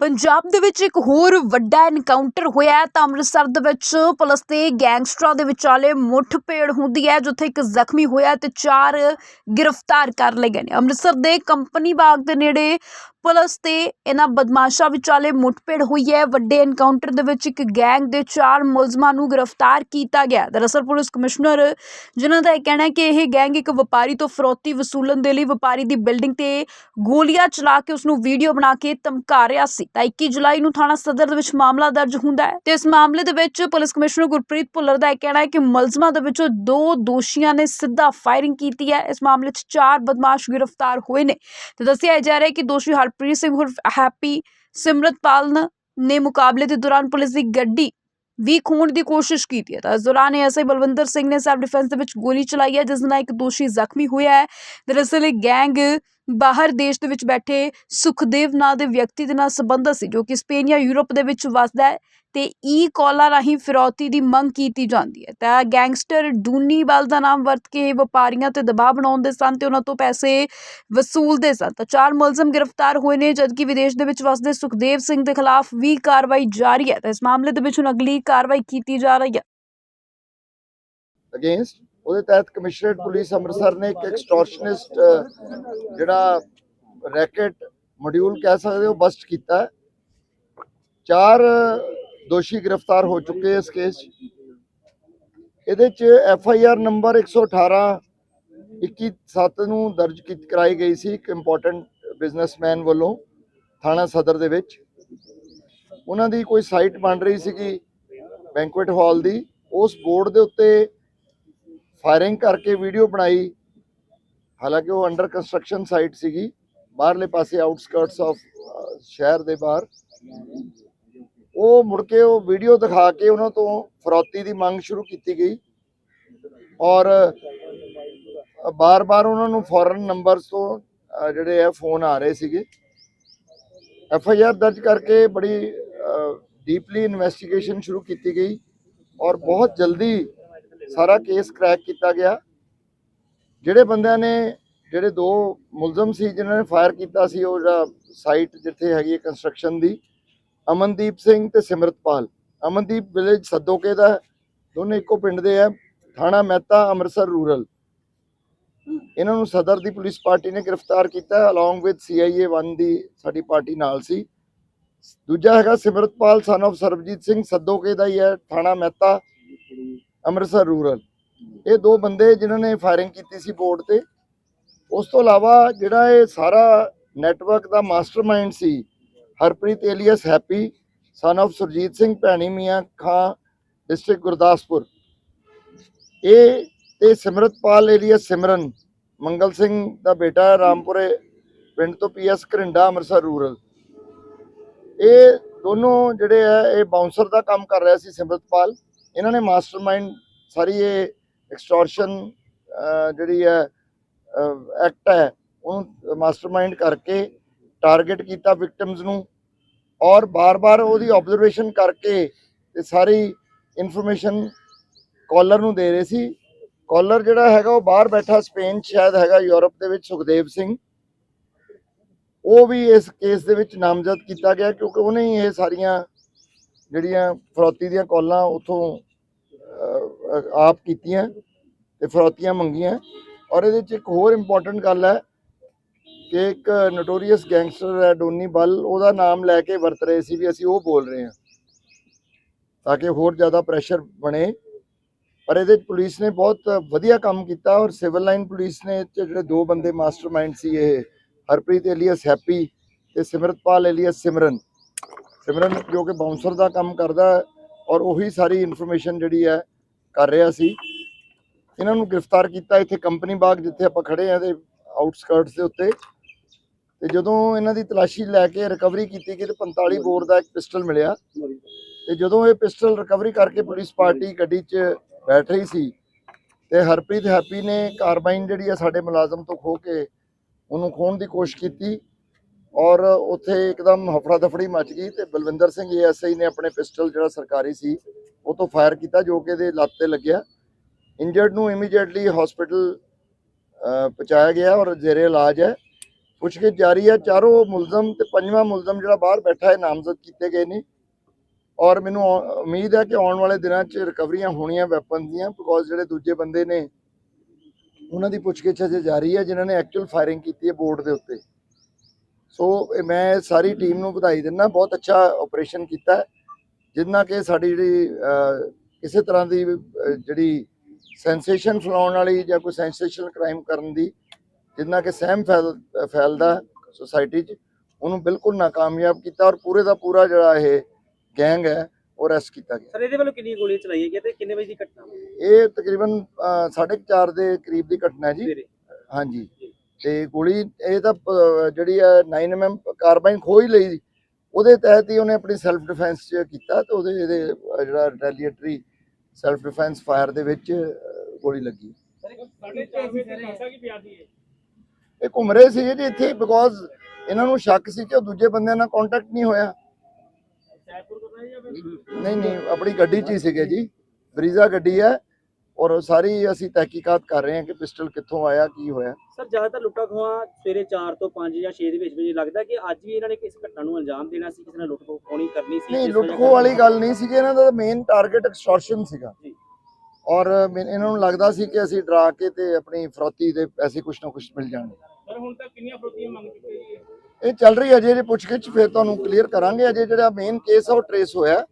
ਪੰਜਾਬ ਦੇ ਵਿੱਚ ਇੱਕ ਹੋਰ ਵੱਡਾ ਐਨਕਾਊਂਟਰ ਹੋਇਆ ਤਾਂ ਅੰਮ੍ਰਿਤਸਰ ਦੇ ਵਿੱਚ ਪੁਲਿਸ ਤੇ ਗੈਂਗਸਟਰਾਂ ਦੇ ਵਿਚਾਲੇ ਮੁੱਠਭੇੜ ਹੁੰਦੀ ਹੈ, ਜਿੱਥੇ ਇੱਕ ਜ਼ਖਮੀ ਹੋਇਆ ਤੇ ਚਾਰ ਗ੍ਰਿਫਤਾਰ ਕਰ ਲਏ ਗਏ ਨੇ। ਅੰਮ੍ਰਿਤਸਰ ਦੇ ਕੰਪਨੀ ਬਾਗ ਦੇ ਨੇੜੇ ਪੁਲਿਸ ਤੇ ਇਹਨਾਂ ਬਦਮਾਸ਼ਾਂ ਵਿਚਾਲੇ ਮੁੱਠਭੇੜ ਹੋਈ ਹੈ। ਵੱਡੇ ਐਨਕਾਊਂਟਰ ਦੇ ਵਿੱਚ ਇੱਕ ਗੈਂਗ ਦੇ ਚਾਰ ਮੁਲਜ਼ਮਾਂ ਨੂੰ ਗ੍ਰਿਫਤਾਰ ਕੀਤਾ ਗਿਆ। ਦਰਅਸਲ ਪੁਲਿਸ ਕਮਿਸ਼ਨਰ, ਜਿਨ੍ਹਾਂ ਦਾ ਇਹ ਕਹਿਣਾ ਹੈ ਕਿ ਇਹ ਗੈਂਗ ਇੱਕ ਵਪਾਰੀ ਤੋਂ ਫਰੋਤੀ ਵਸੂਲਣ ਦੇ ਲਈ ਵਪਾਰੀ ਦੀ ਬਿਲਡਿੰਗ ਤੇ ਗੋਲੀਆਂ ਚਲਾ ਕੇ ਉਸ ਨੂੰ ਵੀਡੀਓ ਬਣਾ ਕੇ ਧਮਕਾ ਰਿਹਾ ਸੀ। ਤਾਂ 21 ਜੁਲਾਈ ਨੂੰ ਥਾਣਾ ਸਦਰ ਦੇ ਵਿੱਚ ਮਾਮਲਾ ਦਰਜ ਹੁੰਦਾ ਹੈ। ਤੇ ਇਸ ਮਾਮਲੇ ਦੇ ਵਿੱਚ ਪੁਲਿਸ ਕਮਿਸ਼ਨਰ ਗੁਰਪ੍ਰੀਤ ਭੁੱਲਰ ਦਾ ਇਹ ਕਹਿਣਾ ਹੈ ਕਿ ਮੁਲਜ਼ਮਾਂ ਦੇ ਵਿੱਚੋਂ ਦੋ ਦੋਸ਼ੀਆਂ ਨੇ ਸਿੱਧਾ ਫਾਇਰਿੰਗ ਕੀਤੀ ਹੈ। ਇਸ ਮਾਮਲੇ 'ਚ ਚਾਰ ਬਦਮਾਸ਼ ਗ੍ਰਿਫਤਾਰ ਹੋਏ ਨੇ। ਤੇ ਦੱਸਿਆ ਜਾ ਰਿਹਾ ਹੈ ਕਿ ਦੋਸ਼ੀ ਹਰ ਹਰਪ੍ਰੀਤ ਸਿੰਘ ਉਰਫ ਹੈਪੀ ਸਿਮਰਤਪਾਲ ਨੇ ਮੁਕਾਬਲੇ ਦੇ ਦੌਰਾਨ ਪੁਲਿਸ ਦੀ ਗੱਡੀ ਵੀ ਖੋਣ ਦੀ ਕੋਸ਼ਿਸ਼ ਕੀਤੀ ਹੈ। ਤਾਂ ਇਸ ਦੌਰਾਨ ਐਸਆਈ ਬਲਵੰਦਰ ਸਿੰਘ ਨੇ ਸੈਲਫ ਡਿਫੈਂਸ ਦੇ ਵਿੱਚ ਗੋਲੀ ਚਲਾਈ ਹੈ, ਜਿਸ ਨਾਲ ਇੱਕ ਦੋਸ਼ੀ ਜ਼ਖਮੀ ਹੋਇਆ ਹੈ। ਦਰਅਸਲ ਇਹ ਗੈਂਗ ਬਾਹਰ ਦੇਸ਼ ਦੇ ਵਿੱਚ ਬੈਠੇ ਸੁਖਦੇਵ ਨਾਂ ਦੇ ਵਿਅਕਤੀ ਦੇ ਨਾਲ ਸੰਬੰਧਿਤ ਸੀ, ਜੋ ਕਿ ਸਪੇਨ ਜਾਂ ਯੂਰਪ ਦੇ ਵਿੱਚ ਵਸਦਾ ਹੈ। ਤੇ ਈ ਕਾਲਾਂ ਰਾਹੀਂ ਫਿਰੌਤੀ ਦੀ ਮੰਗ ਕੀਤੀ ਜਾਂਦੀ ਹੈ। ਤਾਂ ਗੈਂਗਸਟਰ ਡੂਨੀ ਦਾ ਨਾਮ ਵਰਤ ਕੇ ਵਪਾਰੀਆਂ ਤੇ ਦਬਾਅ ਬਣਾਉਂਦੇ ਸਨ ਤੇ ਉਹਨਾਂ ਤੋਂ ਪੈਸੇ ਵਸੂਲਦੇ ਸਨ। ਤਾਂ ਚਾਰ ਮੁਲਜ਼ਮ ਗ੍ਰਿਫਤਾਰ ਹੋਏ ਨੇ, ਜਦਕਿ ਵਿਦੇਸ਼ ਦੇ ਵਿੱਚ ਵਸਦੇ ਸੁਖਦੇਵ ਸਿੰਘ ਦੇ ਖਿਲਾਫ ਵੀ ਕਾਰਵਾਈ ਜਾਰੀ ਹੈ। ਤਾਂ ਇਸ ਮਾਮਲੇ ਦੇ ਵਿੱਚ ਹੁਣ ਅਗਲੀ ਕਾਰਵਾਈ ਕੀਤੀ ਜਾ ਰਹੀ ਹੈ। ਅਗੇਂਸਟ ਉਹਦੇ ਤਹਿਤ ਕਮਿਸ਼ਨਰੇਟ ਪੁਲਿਸ ਅੰਮ੍ਰਿਤਸਰ ਨੇ ਇੱਕ ਐਕਸਟੋਰਸ਼ਨਿਸਟ ਜਿਹੜਾ ਰੈਕਟ ਮੋਡਿਊਲ ਕਹਿ ਸਕਦੇ ਹੋ, ਬਸਟ ਕੀਤਾ ਚਾਰ ਦੋਸ਼ੀ ਗ੍ਰਿਫਤਾਰ ਹੋ ਚੁੱਕੇ ਇਸ ਕੇਸ 'ਚ। ਇਹਦੇ 'ਚ ਐਫ ਆਈ ਆਰ ਨੰਬਰ 118 21/7 ਨੂੰ ਦਰਜ ਕੀਤੀ ਕਰਾਈ ਗਈ ਸੀ ਇੱਕ ਇੰਪੋਰਟੈਂਟ ਬਿਜ਼ਨਸਮੈਨ ਵੱਲੋਂ ਥਾਣਾ ਸਦਰ ਦੇ ਵਿੱਚ। ਉਹਨਾਂ ਦੀ ਕੋਈ ਸਾਈਟ ਬਣ ਰਹੀ ਸੀਗੀ ਬੈਂਕੁਏਟ ਹਾਲ ਦੀ। ਉਸ ਬੋਰਡ ਦੇ ਉੱਤੇ ਫਾਇਰਿੰਗ ਕਰਕੇ ਵੀਡੀਓ ਬਣਾਈ। ਹਾਲਾਂਕਿ ਉਹ ਅੰਡਰ ਕੰਸਟਰਕਸ਼ਨ ਸਾਈਟ ਸੀਗੀ। ਬਾਹਰਲੇ ਪਾਸੇ ਆਊਟਸਕਰਟਸ ਆਫ ਸ਼ਹਿਰ ਦੇ ਬਾਹਰ। ਉਹ ਮੁੜ ਕੇ ਉਹ ਵੀਡੀਓ ਦਿਖਾ ਕੇ ਉਹਨਾਂ ਤੋਂ ਫਰੌਤੀ ਦੀ ਮੰਗ ਸ਼ੁਰੂ ਕੀਤੀ ਗਈ। ਔਰ ਬਾਰ-ਬਾਰ ਉਹਨਾਂ ਨੂੰ ਫੋਰਨ ਨੰਬਰਸ ਤੋਂ ਜਿਹੜੇ ਆ, ਫੋਨ ਆ ਰਹੇ ਸੀਗੇ। ਐਫ ਆਈ ਆਰ ਦਰਜ ਕਰਕੇ ਬੜੀ ਡੀਪਲੀ ਇਨਵੈਸਟੀਗੇਸ਼ਨ ਸ਼ੁਰੂ ਕੀਤੀ ਗਈ ਔਰ ਬਹੁਤ ਜਲਦੀ ਸਾਰਾ ਕੇਸ ਕ੍ਰੈਕ ਕੀਤਾ ਗਿਆ। ਜਿਹੜੇ ਬੰਦਿਆਂ ਨੇ, ਜਿਹੜੇ ਦੋ ਮੁਲਜ਼ਮ ਸੀ, ਜਿਨ੍ਹਾਂ ਨੇ ਫਾਇਰ ਕੀਤਾ ਸੀ, ਉਹ ਜਿਹੜਾ ਸਾਈਟ ਜਿੱਥੇ ਹੈਗੀ ਹੈ ਕੰਸਟਰਕਸ਼ਨ ਦੀ ਅਮਨਦੀਪ ਸਿੰਘ ਤੇ ਸਿਮਰਤਪਾਲ ਅਮਨਦੀਪ ਵਿਲੇਜ ਸੱਦੋਕੇ ਦਾ ਦੋਨੇ ਇੱਕੋ ਪਿੰਡ ਦੇ ਆ ਥਾਣਾ ਮਹਿਤਾ, ਅੰਮ੍ਰਿਤਸਰ ਰੂਰਲ। ਇਹਨਾਂ ਨੂੰ ਸਦਰ ਦੀ ਪੁਲਿਸ ਪਾਰਟੀ ਨੇ ਗ੍ਰਿਫਤਾਰ ਕੀਤਾ ਅਲੋਂਗ ਵਿਦ ਸੀਆਈਏ 1 ਦੀ ਸਾਡੀ ਪਾਰਟੀ ਨਾਲ ਸੀ। ਦੂਜਾ ਹੈਗਾ ਸਿਮਰਤਪਾਲ ਸਨ of ਸਰਬਜੀਤ ਸਿੰਘ, ਸੱਦੋਕੇ ਦਾ ਹੀ ਹੈ। ਥਾਣਾ ਮਹਿਤਾ, ਅੰਮ੍ਰਿਤਸਰ ਰੂਰਲ। ਇਹ ਦੋ ਬੰਦੇ ਜਿਨ੍ਹਾਂ ਨੇ ਫਾਇਰਿੰਗ ਕੀਤੀ ਸੀ ਬੋਰਡ ਤੇ। ਉਸ ਤੋਂ ਇਲਾਵਾ ਜਿਹੜਾ ਇਹ ਸਾਰਾ ਨੈਟਵਰਕ ਦਾ mastermind C Harpreet alias, Happy son of Surjit Singh, Bhaini Mian Khan district Gurdaspur. ਇਹ ਤੇ ਸਿਮਰਤਪਾਲ ਏਲੀਅਸ ਸਿਮਰਨ, ਮੰਗਲ ਸਿੰਘ ਦਾ ਬੇਟਾ ਰਾਮਪੁਰੇ ਪਿੰਡ ਤੋਂ ਪੀਐਸ ਘਰਿੰਡਾ, ਅੰਮ੍ਰਿਤਸਰ ਰੂਰਲ। ਇਹ ਦੋਨੋਂ ਜਿਹੜੇ ਆ ਇਹ ਬਾਉਂਸਰ ਦਾ ਕੰਮ ਕਰ ਰਿਹਾ ਸੀ ਸਿਮਰਤਪਾਲ। ਇਹਨਾਂ ਨੇ ਮਾਸਟਰਮਾਈਂਡ ਸਾਰੀ ਇਹ ਐਕਸਟੋਰਸ਼ਨ ਜਿਹੜੀ ਹੈ ਐਕਟ ਹੈ, ਉਹਨੂੰ ਮਾਸਟਰਮਾਈਂਡ ਕਰਕੇ ਟਾਰਗੇਟ ਕੀਤਾ ਵਿਕਟਮਸ ਨੂੰ ਔਰ ਬਾਰ-ਬਾਰ ਉਹਦੀ ਆਬਜ਼ਰਵੇਸ਼ਨ ਕਰਕੇ ਤੇ ਸਾਰੀ ਇਨਫੋਰਮੇਸ਼ਨ ਕਾਲਰ ਨੂੰ ਦੇ ਰਹੇ ਸੀ। ਕਾਲਰ ਜਿਹੜਾ ਹੈਗਾ ਉਹ ਬਾਹਰ ਬੈਠਾ ਸਪੇਨ 'ਚ ਸ਼ਾਇਦ ਹੈਗਾ, ਯੂਰਪ ਦੇ ਵਿੱਚ ਸੁਖਦੇਵ ਸਿੰਘ। ਉਹ ਵੀ ਇਸ ਕੇਸ ਦੇ ਵਿੱਚ ਨਾਮਜ਼ਦ ਕੀਤਾ ਗਿਆ ਕਿਉਂਕਿ ਉਹਨੇ ਹੀ ਇਹ ਸਾਰੀਆਂ ਜਿਹੜੀਆਂ ਫਰੌਤੀ ਦੀਆਂ ਕਾਲਾਂ ਉਥੋਂ ਆਪ ਕੀਤੀਆਂ ਤੇ ਫਰੌਤੀਆਂ ਮੰਗੀਆਂ। ਔਰ ਇਹਦੇ ਚ ਇੱਕ ਹੋਰ ਇੰਪੋਰਟੈਂਟ ਗੱਲ ਹੈ ਕਿ ਇੱਕ ਨੋਟੋਰੀਅਸ ਗੈਂਗਸਟਰ ਹੈ, ਡੋਨੀ ਬਲ ਉਹਦਾ ਨਾਮ ਲੈ ਕੇ ਵਰਤ ਰਹੇ ਸੀ ਵੀ ਅਸੀਂ ਉਹ ਬੋਲ ਰਹੇ ਹਾਂ। ਤਾਂ ਕਿ ਹੋਰ ਜ਼ਿਆਦਾ ਪ੍ਰੈਸ਼ਰ ਬਣੇ। ਪਰ ਇਹਦੇ ਪੁਲਿਸ ਨੇ ਬਹੁਤ ਵਧੀਆ ਕੰਮ ਕੀਤਾ ਔਰ ਸਿਵਲ ਲਾਈਨ ਪੁਲਿਸ ਨੇ ਜਿਹੜੇ ਦੋ ਬੰਦੇ ਮਾਸਟਰਮਾਈਂਡ ਸੀ ਇਹ, ਹਰਪ੍ਰੀਤ ਏਲੀਅਸ ਹੈਪੀ ਤੇ ਸਿਮਰਤਪਾਲ ਏਲੀਅਸ ਸਿਮਰਨ। ਸਿਮਰਨ ਜੋ ਕਿ ਬਾਉਂਸਰ ਦਾ ਕੰਮ ਕਰਦਾ ਹੈ ਔਰ ਉਹੀ ਸਾਰੀ ਇਨਫੋਰਮੇਸ਼ਨ ਜਿਹੜੀ ਹੈ ਕਰ ਰਿਹਾ ਸੀ। ਇਹਨਾਂ ਨੂੰ ਗ੍ਰਿਫਤਾਰ ਕੀਤਾ ਇੱਥੇ ਕੰਪਨੀ ਬਾਗ ਜਿੱਥੇ ਆਪਾਂ ਖੜੇ ਆ ਤੇ ਆਊਟਸਕਰਟਸ ਦੇ ਉੱਤੇ। ਤੇ ਜਦੋਂ ਇਹਨਾਂ ਦੀ ਤਲਾਸ਼ੀ ਲੈ ਕੇ ਰਿਕਵਰੀ ਕੀਤੀ ਗਈ ਤੇ 45 ਬੋਰ ਦਾ ਇੱਕ ਪਿਸਟਲ ਮਿਲਿਆ। ਤੇ ਜਦੋਂ ਇਹ ਪਿਸਟਲ ਰਿਕਵਰੀ ਕਰਕੇ ਪੁਲਿਸ ਪਾਰਟੀ ਗੱਡੀ 'ਚ ਬੈਠ ਰਹੀ ਸੀ ਤੇ ਹਰਪ੍ਰੀਤ ਹੈਪੀ ਨੇ ਕਾਰਬਾਈਨ ਜਿਹੜੀ ਆ ਸਾਡੇ ਮੁਲਾਜ਼ਮ ਤੋਂ ਖੋ ਕੇ ਉਹਨੂੰ ਖੋਣ ਦੀ ਕੋਸ਼ਿਸ਼ ਕੀਤੀ ਔਰ ਉੱਥੇ ਇੱਕਦਮ ਹਫੜਾ ਦਫੜੀ ਮਚ ਗਈ ਤੇ ਬਲਵਿੰਦਰ ਸਿੰਘ ਏਐਸਆਈ ਨੇ ਆਪਣੇ ਪਿਸਟਲ ਜਿਹੜਾ ਸਰਕਾਰੀ ਸੀ ਉਹ ਤੋਂ ਫਾਇਰ ਕੀਤਾ ਜੋ ਕਿ ਇਹਦੇ ਲੱਤ ਤੇ ਲੱਗਿਆ। ਇੰਜਰਡ ਨੂੰ ਇਮੀਡੀਏਟਲੀ ਹਸਪੀਟਲ ਪਹੁੰਚਾਇਆ ਗਿਆ ਔਰ ਜ਼ੇਰੇ ਇਲਾਜ ਹੈ। ਪੁੱਛਗਿੱਛ ਜਾਰੀ ਹੈ। ਚਾਰੋਂ ਮੁਲਜ਼ਮ ਤੇ ਪੰਜਵਾਂ ਮੁਲਜ਼ਮ ਜਿਹੜਾ ਬਾਹਰ ਬੈਠਾ ਹੈ, ਨਾਮਜ਼ਦ ਕੀਤੇ ਗਏ ਨੇ। ਔਰ ਮੈਨੂੰ ਉਮੀਦ ਹੈ ਕਿ ਆਉਣ ਵਾਲੇ ਦਿਨਾਂ 'ਚ ਰਿਕਵਰੀਆਂ ਹੋਣੀਆਂ ਵੈਪਨ ਦੀਆਂ ਬਿਕੋਜ਼ ਜਿਹੜੇ ਦੂਜੇ ਬੰਦੇ ਨੇ, ਉਹਨਾਂ ਦੀ ਪੁੱਛਗਿੱਛ ਅਜੇ ਜਾਰੀ ਹੈ, ਜਿਨ੍ਹਾਂ ਨੇ ਐਕਚੁਅਲ ਫਾਇਰਿੰਗ ਕੀਤੀ ਹੈ ਬੋਰਡ ਦੇ ਉੱਤੇ। ਸੋ ਇਹ ਮੈਂ ਸਾਰੀ ਟੀਮ ਨੂੰ ਵਧਾਈ ਦਿੰਦਾ, ਬਹੁਤ ਅੱਛਾ ਆਪਰੇਸ਼ਨ ਕੀਤਾ ਜਿੰਨਾ ਕਿ ਸਾਡੀ ਜਿਹੜੀ ਕਿਸੇ ਤਰ੍ਹਾਂ ਦੀ ਜਿਹੜੀ ਸੈਂਸੇਸ਼ਨ ਫੈਲਾਉਣ ਵਾਲੀ ਜਾਂ ਕੋਈ ਸੈਂਸੇਸ਼ਨਲ ਕ੍ਰਾਈਮ ਕਰਨ ਦੀ ਜਿੰਨਾ ਕਿ ਸਹਿਮ ਫੈਲ ਫੈਲਦਾ ਸੋਸਾਇਟੀ 'ਚ ਉਹਨੂੰ ਬਿਲਕੁਲ ਨਾਕਾਮਯਾਬ ਕੀਤਾ ਔਰ ਪੂਰੇ ਦਾ ਪੂਰਾ ਜਿਹੜਾ ਇਹ ਗੈਂਗ ਹੈ ਉਹ ਅਰੈਸਟ ਕੀਤਾ ਗਿਆ। ਸਰ ਇਹਦੇ ਵੱਲੋਂ ਕਿੰਨੀਆਂ ਗੋਲੀਆਂ ਚਲਾਈਆਂ ਗਈਆਂ ਤੇ ਕਿੰਨੇ ਵਜੇ ਦੀ ਘਟਨਾ? ਇਹ ਤਕਰੀਬਨ 4:30 ਦੇ ਕਰੀਬ ਦੀ ਘਟਨਾ ਹੈ ਜੀ। ਹਾਂਜੀ। ਤੇ ਗੋਲੀ ਇਹ ਤਾਂ ਜਿਹੜੀ ਹੈ 9mm ਕਾਰਬਾਈਨ ਖੋਹ ਹੀ ਲਈ। ਉਹਦੇ ਤਹਿਤ ਹੀ ਉਹਨੇ ਆਪਣੀ ਸੈਲਫ ਡਿਫੈਂਸ ਚ ਕੀਤਾ ਤੇ ਉਹਦੇ ਇਹਦੇ ਜਿਹੜਾ ਰਿਟੈਲੀਏਟਰੀ ਸੈਲਫ ਡਿਫੈਂਸ ਫਾਇਰ ਦੇ ਵਿੱਚ ਗੋਲੀ ਲੱਗੀ। ਇਹ ਘੁੰਮ ਰਹੇ ਸੀਗੇ ਜੀ ਇੱਥੇ ਬਿਕੋਜ਼ ਇਹਨਾਂ ਨੂੰ ਸ਼ੱਕ ਸੀ ਕਿ ਉਹ ਦੂਜੇ ਬੰਦਿਆਂ ਨਾਲ ਕੰਟੈਕਟ ਨਹੀਂ ਹੋਇਆ। ਨਹੀਂ ਨਹੀਂ ਆਪਣੀ ਗੱਡੀ 'ਚ ਹੀ ਸੀਗੇ ਜੀ। ਬਰੀਜ਼ਾ ਗੱਡੀ ਹੈ ਔਰ ਸਾਰੀ ਅਸੀਂ ਤਹਿਕੀਕਾਤ ਕਰ ਰਹੇ ਹਾਂ ਕਿ ਪਿਸਟਲ ਕਿੱਥੋਂ ਆਇਆ ਕੀ ਹੋਇਆ। ਸਰ ਜ਼ਿਆਦਾਤਰ ਲੁੱਟਾਂ ਖੋਹਾਂ ਸਵੇਰੇ 4 ਤੋਂ 5 ਜਾਂ 6 ਦੇ ਵਿੱਚ ਵਿੱਚ ਲੱਗਦਾ ਕਿ ਅੱਜ ਵੀ ਇਹਨਾਂ ਨੇ ਕਿਸ ਘਟਨਾ ਨੂੰ ਅੰਜਾਮ ਦੇਣਾ ਸੀ ਕਿਸੇ ਲੁੱਟ ਖੋਹ ਹੋਣੀ ਕਰਨੀ ਸੀ ਨਹੀਂ ਲੁੱਟ ਖੋਹ ਵਾਲੀ ਗੱਲ ਨਹੀਂ ਸੀ ਇਹਨਾਂ ਦਾ ਮੇਨ ਟਾਰਗੇਟ ਐਕਸਟੋਰਸ਼ਨ ਸੀਗਾ। ਜੀ। ਔਰ ਇਹਨਾਂ ਨੂੰ ਲੱਗਦਾ ਸੀ ਕਿ ਅਸੀਂ ਡਰਾ ਕੇ ਤੇ ਆਪਣੀ ਫਰੋਤੀ ਦੇ ਪੈਸੇ ਕੁਛ ਨਾ ਕੁਛ ਮਿਲ ਜਾਣਗੇ ਸਰ ਹੁਣ ਤੱਕ ਕਿੰਨੀਆਂ ਫਰੋਤੀਆਂ ਮੰਗ ਚੁੱਕੇ ਜੀ ਇਹ? ਚੱਲ ਰਹੀ ਹੈ ਜੇ ਪੁੱਛਗਿੱਛ ਫਿਰ ਤੁਹਾਨੂੰ ਕਲੀਅਰ ਕਰਾਂਗੇ। ਅਜੇ ਜਿਹੜਾ ਮੇਨ ਕੇਸ ਆ ਉਹ ਟਰੇਸ ਹੋਇਆ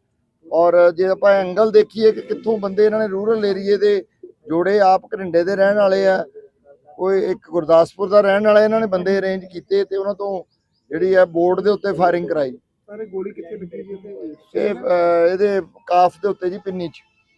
ਔਰ ਜੇ ਆਪਾਂ ਐਂਗਲ ਦੇਖੀਏ ਕਿ ਕਿੱਥੋਂ ਬੰਦੇ ਇਹਨਾਂ ਨੇ ਰੂਰਲ ਏਰੀਏ ਦੇ ਜੋੜੇ ਆਪ ਘਰਿੰਡੇ ਦੇ ਰਹਿਣ ਵਾਲੇ ਆ ਕੋਈ ਇੱਕ ਗੁਰਦਾਸਪੁਰ ਦਾ ਰਹਿਣ ਵਾਲਾ ਇਹਨਾਂ ਨੇ ਬੰਦੇ ਅਰੇਂਜ ਕੀਤੇ ਤੇ ਉਹਨਾਂ ਤੋਂ ਜਿਹੜੀ ਹੈ ਬੋਰਡ ਦੇ ਉੱਤੇ ਫਾਇਰਿੰਗ ਕਰਾਈ। ਸਾਰੇ ਗੋਲੀ ਕਿੱਥੇ ਲੱਗੀ ਜੀ ਇਹ ਇਹਦੇ ਕਾਫ ਦੇ ਉੱਤੇ ਜੀ ਪਿੰਨੀ 'ਚ।